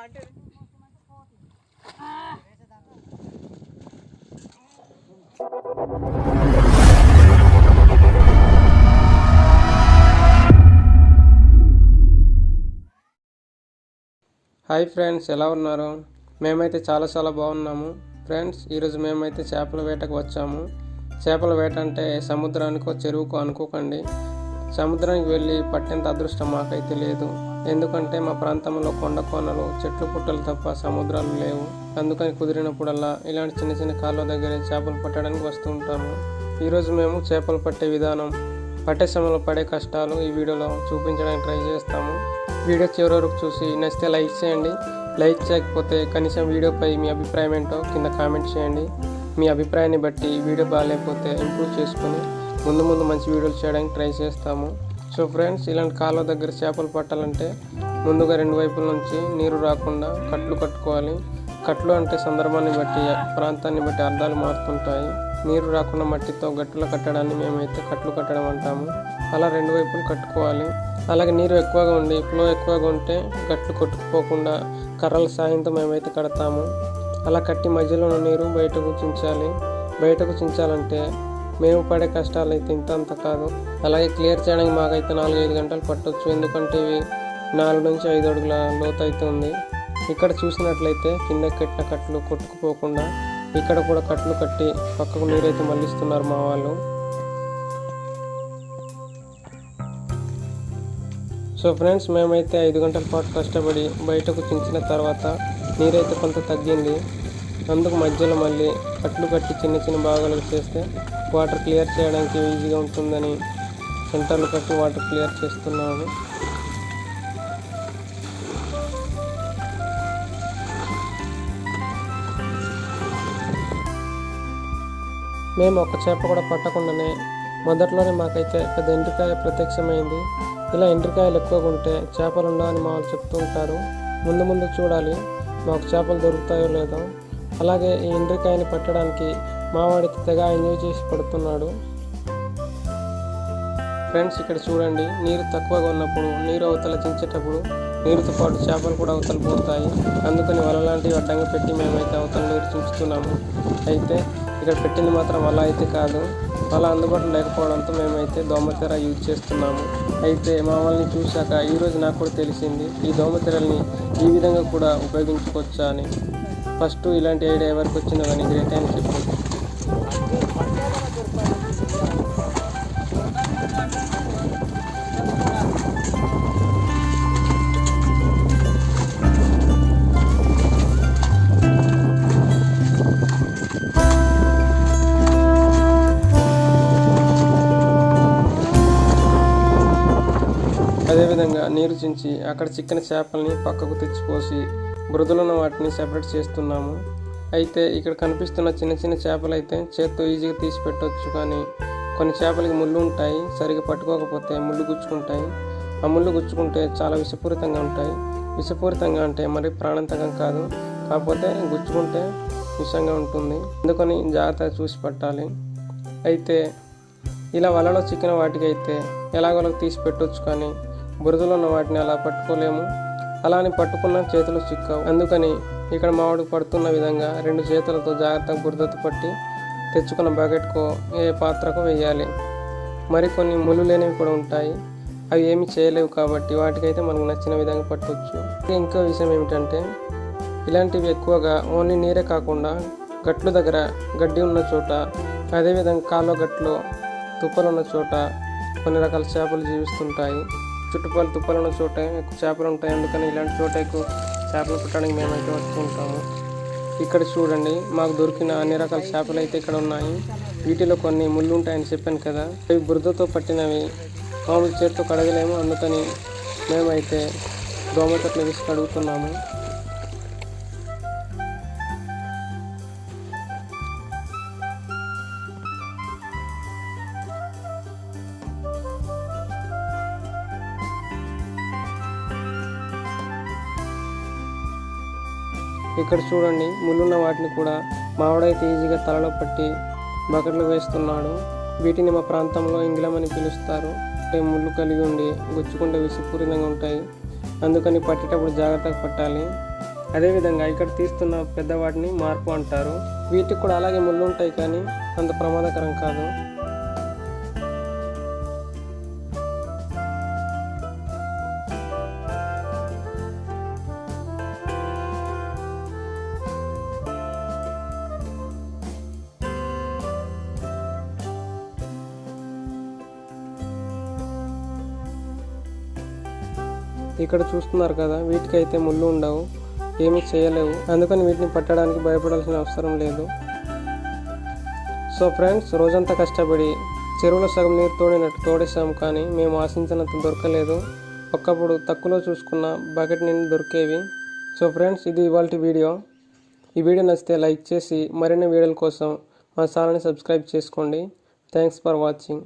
Hi friends ఎలా ఉన్నారు? మేమైతే చాలా చాలా బాగున్నాము. ఫ్రెండ్స్ ఈరోజు మేమైతే చేపల వేటకు వచ్చాము. చేపల వేట అంటే సముద్రానికో చెరువుకో అనుకోకండి. సముద్రానికి వెళ్ళి పట్టేంత అదృష్టం మాకైతే లేదు. ఎందుకంటే మా ప్రాంతంలో కొండ కోనలు చెట్లు పుట్టలు తప్ప సముద్రాలు లేవు. అందుకని కుదిరినప్పుడల్లా ఇలాంటి చిన్న చిన్న కాళ్ళ దగ్గరే చేపలు పట్టడానికి వస్తూ ఉంటాము. ఈరోజు మేము చేపలు పట్టే విధానం పట్టే సమయంలో పడే కష్టాలు ఈ వీడియోలో చూపించడానికి ట్రై చేస్తాము. వీడియో చివరి వరకు చూసి నచ్చితే లైక్ చేయండి. లైక్ చేయకపోతే కనీసం వీడియోపై మీ అభిప్రాయం ఏంటో కింద కామెంట్ చేయండి. మీ అభిప్రాయాన్ని బట్టి వీడియో బాగాలేకపోతే ఇంప్రూవ్ చేసుకొని ముందు ముందు మంచి వీడియోలు చేయడానికి ట్రై చేస్తాము. సో ఫ్రెండ్స్ ఇలాంటి కాలువ దగ్గర చేపలు పట్టాలంటే ముందుగా రెండు వైపుల నుంచి నీరు రాకుండా కట్లు కట్టుకోవాలి. కట్లు అంటే సందర్భాన్ని బట్టి ప్రాంతాన్ని బట్టి అర్థాలు మారుతుంటాయి. నీరు రాకుండా మట్టితో గట్టులు కట్టడాన్ని మేమైతే కట్లు కట్టడం అంటాము. అలా రెండు వైపులు కట్టుకోవాలి. అలాగే నీరు ఎక్కువగా ఉండి ఫ్లో ఎక్కువగా ఉంటే గట్లు కొట్టుకుపోకుండా కర్రల సాయంతో మేమైతే కడతాము. అలా కట్టి మధ్యలో ఉన్న నీరు బయటకు చించాలి. బయటకు చించాలంటే మేము పడే కష్టాలు అయితే ఇంత అంత కాదు. అలాగే క్లియర్ చేయడానికి మాకైతే నాలుగు ఐదు గంటలు పట్టొచ్చు. ఎందుకంటే ఇవి నాలుగు నుంచి ఐదు అడుగుల లోతు అయితే ఉంది. ఇక్కడ చూసినట్లయితే కింద కట్టిన కట్లు కొట్టుకుపోకుండా ఇక్కడ కూడా కట్లు కట్టి పక్కకు నీరైతే మళ్ళిస్తున్నారు మా వాళ్ళు. సో ఫ్రెండ్స్ మేమైతే ఐదు గంటల పాటు కష్టపడి బయటకు చించిన తర్వాత నీరైతే కొంత తగ్గింది. అందుకు మధ్యలో మళ్ళీ కట్లు కట్టి చిన్న చిన్న భాగాలు చేస్తే వాటర్ క్లియర్ చేయడానికి ఈజీగా ఉంటుందని సెంటర్లు కట్టి వాటర్ క్లియర్ చేస్తున్నాము మేము ఒక చేప కూడా పట్టకుండానే మొదట్లోనే మాకైతే పెద్ద ఎండ్రికాయ ప్రత్యక్షమైంది. ఇలా ఎండ్రికాయలు ఎక్కువగా ఉంటే చేపలు ఉండవని మా వాళ్ళు చెప్తూ ఉంటారు. ముందు ముందు చూడాలి మాకు చేపలు దొరుకుతాయో లేదో. అలాగే ఈ ఎండ్రికాయని పట్టడానికి మావాడికి తెగ ఎంజాయ్ చేసి పడుతున్నాడు. ఫ్రెండ్స్ ఇక్కడ చూడండి నీరు తక్కువగా ఉన్నప్పుడు నీరు అవతల చించేటప్పుడు నీరుతో పాటు చేపలు కూడా అవతల పోతాయి. అందుకని వల లాంటివి అడ్డంగా పెట్టి మేమైతే అవతల నీరు చించుతున్నాము. అయితే ఇక్కడ పెట్టింది మాత్రం అలా అయితే కాదు. అలా అందుబాటులో లేకపోవడంతో మేమైతే దోమతెర యూజ్ చేస్తున్నాము. అయితే మా వాళ్ళని చూశాక ఈరోజు నాకు కూడా తెలిసింది ఈ దోమతెరల్ని ఈ విధంగా కూడా ఉపయోగించుకోవచ్చా అని. ఫస్ట్ ఇలాంటి ఐడియా ఎవరికి వచ్చిందో కానీ గ్రేట్ అని చెప్పి. అదేవిధంగా నీరు చించి అక్కడ చిక్కిన చేపల్ని పక్కకు తెచ్చిపోసి మృదులున్న వాటిని సెపరేట్ చేస్తున్నాము. అయితే ఇక్కడ కనిపిస్తున్న చిన్న చిన్న చేపలు అయితే చేత్తో ఈజీగా తీసి పెట్టవచ్చు కానీ కొన్ని చేపలకి ముళ్ళు ఉంటాయి సరిగా పట్టుకోకపోతే ముళ్ళు గుచ్చుకుంటాయి. ఆ ముళ్ళు గుచ్చుకుంటే చాలా విషపూరితంగా ఉంటాయి. విషపూరితంగా అంటే మరి ప్రాణాంతకం కాదు. కాకపోతే గుచ్చుకుంటే విషంగా ఉంటుంది. అందుకని జాగ్రత్తగా చూసి పట్టాలి. అయితే ఇలా వలలో చిక్కిన వాటికి అయితే ఎలాగోలా తీసి పెట్టవచ్చు కానీ బురదలో ఉన్న వాటిని అలా పట్టుకోలేము. అలా అని పట్టుకున్న చేతులు చిక్కవు. అందుకని ఇక్కడ మామిడి పడుతున్న విధంగా రెండు చేతులతో జాగ్రత్తగా బురదతో పట్టి తెచ్చుకున్న బకెట్కో ఏ పాత్రకు వేయాలి. మరికొన్ని ముళ్ళు లేనివి కూడా ఉంటాయి. అవి ఏమి చేయలేవు కాబట్టి వాటికైతే మనకు నచ్చిన విధంగా పట్టవచ్చు ఇంకో విషయం ఏమిటంటే ఇలాంటివి ఎక్కువగా ఓన్లీ నీరే కాకుండా గట్లు దగ్గర గడ్డి ఉన్న చోట అదేవిధంగా కాలువ గట్లు తుప్పలు ఉన్న చోట కొన్ని రకాల చేపలు జీవిస్తుంటాయి. చుట్టుపక్కల తుప్పలు ఉన్న చోట ఎక్కువ చేపలు ఉంటాయి. అందుకని ఇలాంటి చోట ఎక్కువ చేపలు పట్టడానికి మేమైతే వస్తుంటాము ఇక్కడ చూడండి మాకు దొరికిన అన్ని రకాల చేపలు అయితే ఇక్కడ ఉన్నాయి. వీటిలో కొన్ని ముళ్ళు ఉంటాయని చెప్పాను కదా అవి బురదతో పట్టినవి. మామూలు చేతితో కడగలేము అందుకని మేమైతే దోమతట్లు వేసి కడుగుతున్నాము. ఇక్కడ చూడండి ముళ్ళున్న వాటిని కూడా మావిడైతే ఈజీగా తలలో పట్టి బకెట్లు వేస్తున్నాడు. వీటిని మా ప్రాంతంలో ఇంగిలం అని పిలుస్తారు. అంటే ముళ్ళు కలిగి ఉండి గుచ్చుకుంటే విసిపూరితంగా ఉంటాయి. అందుకని పట్టేటప్పుడు జాగ్రత్తగా పట్టాలి. అదేవిధంగా ఇక్కడ తీస్తున్న పెద్దవాటిని మార్పు అంటారు. వీటికి కూడా అలాగే ముళ్ళు ఉంటాయి కానీ అంత ప్రమాదకరం కాదు. ఇక్కడ చూస్తున్నారు కదా వీటికైతే ముళ్ళు ఉండవు ఏమీ చేయలేవు. అందుకని వీటిని పట్టడానికి భయపడాల్సిన అవసరం లేదు. సో ఫ్రెండ్స్ రోజంతా కష్టపడి చెరువులో సగం నీరు తోడినట్టు తోడేసాం కానీ మేము ఆశించినంత దొరకలేదు. ఒక్కప్పుడు తక్కువలో చూసుకున్న బకెట్ నిండి దొరికేవి. సో ఫ్రెండ్స్ ఇది ఇవాళ వీడియో. ఈ వీడియో నచ్చితే లైక్ చేసి మరిన్ని వీడియోల కోసం మా ఛానల్ని సబ్స్క్రైబ్ చేసుకోండి. Thanks for watching.